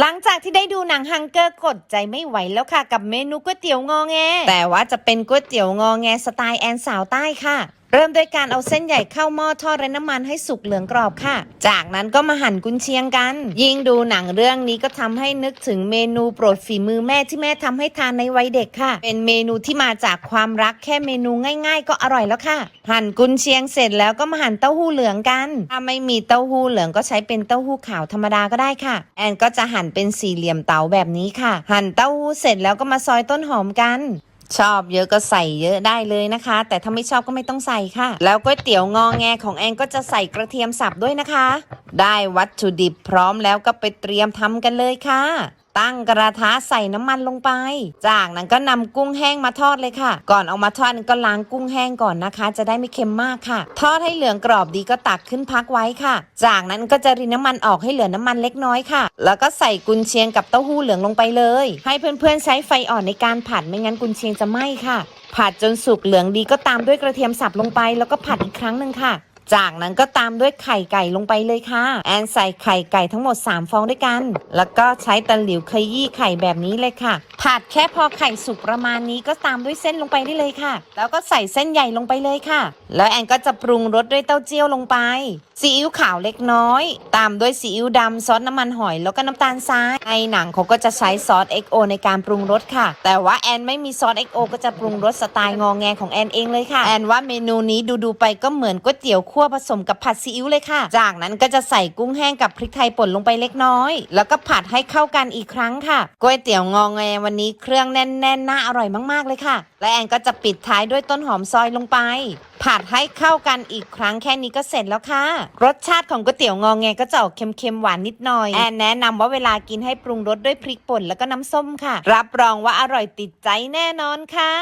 หลังจากที่ได้ดูหนังฮังเกอร์กดใจไม่ไหวแล้วค่ะ กับเมนูก๋วยเตี๋ยวงอแง แต่ว่าจะเป็นก๋วยเตี๋ยวงอแงสไตล์แอนสาวใต้ค่ะ เริ่มด้วยการเอาเส้นใหญ่เข้าหม้อทอดไร้น้ำมันให้สุกเหลืองกรอบค่ะ จากนั้นก็มาหั่นกุนเชียงกัน ยิ่งดูหนังเรื่องนี้ก็ทำให้นึกถึงเมนูโปรดฝีมือแม่ที่แม่ทำให้ทานในวัยเด็กค่ะ เป็นเมนูที่มาจากความรักแค่เมนูง่าย ๆ ก็อร่อยแล้วค่ะ หั่นกุนเชียงเสร็จแล้วก็มาหั่นเต้าหู้เหลืองกัน ถ้าไม่มีเต้าหู้เหลืองก็ใช้เป็นเต้าหู้ขาวธรรมดาก็ได้ค่ะ แอนก็จะหั่นเป็นสี่เหลี่ยมเต๋าแบบนี้ค่ะ หั่นเต้าหู้เสร็จแล้วก็มาซอยต้นหอมกัน ชอบเยอะก็ใส่เยอะได้เลยนะคะ แต่ถ้าไม่ชอบก็ไม่ต้องใส่ค่ะ แล้วก๋วยเตี๋ยวงองแงของแองก็จะใส่กระเทียมสับด้วยนะคะ ได้วัตถุดิบพร้อมแล้วก็ไปเตรียมทำกันเลยค่ะ ตั้งกระทะใส่น้ำมันลงไป จากนั้นก็นำกุ้งแห้งมาทอดเลยค่ะ ก่อนเอามาทอดก็ล้างกุ้งแห้งก่อนนะคะ จะได้ไม่เค็มมากค่ะ ทอดให้เหลืองกรอบดีก็ตักขึ้นพักไว้ค่ะ จากนั้นก็จะรินน้ำมันออกให้เหลือน้ำมันเล็กน้อยค่ะ แล้วก็ใส่กุนเชียงกับเต้าหู้เหลืองลงไปเลย ให้เพื่อนๆใช้ไฟอ่อนในการผัดไม่งั้นกุนเชียงจะไหม้ค่ะ ผัดจนสุกเหลืองดีก็ตามด้วยกระเทียมสับลงไป แล้วก็ผัดอีกครั้งหนึ่งค่ะ จากนั้นก็ตามด้วยไข่ไก่ลงไปเลยค่ะ แอนใส่ไข่ไก่ทั้งหมด 3 ฟองด้วยกัน แล้วก็ใช้ตะหลิวขยี้ไข่แบบนี้เลยค่ะ ผัดแค่พอไข่สุกประมาณนี้ก็ตามด้วยเส้นลงไปได้เลยค่ะ แล้วก็ใส่เส้นใหญ่ลงไปเลยค่ะ แล้วแอนก็จะปรุงรสด้วยเต้าเจี้ยวลงไป ซีอิ๊วขาวเล็กน้อย ตามด้วยซีอิ๊วดำซอสน้ำมันหอย แล้วก็น้ำตาลทราย ในหนังเขาก็จะใช้ซอส XO ในการปรุงรสค่ะ แต่ว่าแอนไม่มีซอส XO ก็จะปรุงรสสไตล์งองแงของแอนเองเลยค่ะ แอนว่าเมนูนี้ดูๆไปก็เหมือนก๋วยเตี๋ยวคั่วผสมกับผัดซีอิ๊วเลยค่ะ จากนั้นก็จะใส่กุ้งแห้งกับพริกไทยป่นลงไปเล็กน้อย แล้วก็ผัดให้เข้ากันอีกครั้งค่ะก๋วยเตี๋ยวงองแงวันนี้เครื่องแน่นๆน่าอร่อยมากๆเลยค่ะ และแอนก็จะปิดท้ายด้วยต้นหอมซอยลงไป ผัดให้เข้ากันอีกครั้งแค่นี้ก็เสร็จแล้วค่ะ รสชาติของก๋วยเตี๋ยวงองแงก็จะออกเค็มๆหวานนิดหน่อยแอนแนะนำว่าเวลากินให้ปรุงรสด้วยพริกป่นแล้วก็น้ำส้มค่ะ รับรองว่าอร่อยติดใจแน่นอนค่ะ